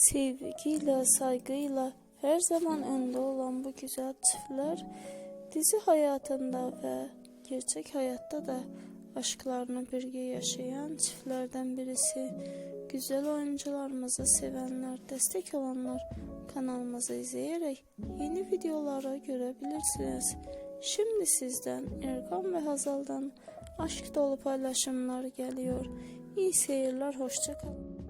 sevgiyle, saygıyla her zaman önde olan bu güzel çiftler dizi hayatında ve gerçek hayatta da aşklarını birge yaşayan çiftlerden birisi. Güzel oyuncularımızı sevenler, destek olanlar kanalımızı izleyerek yeni videoları görebilirsiniz. Şimdi sizden Erkan ve Hazal'dan aşk dolu paylaşımlar geliyor. İyi seyirler, hoşça kalın.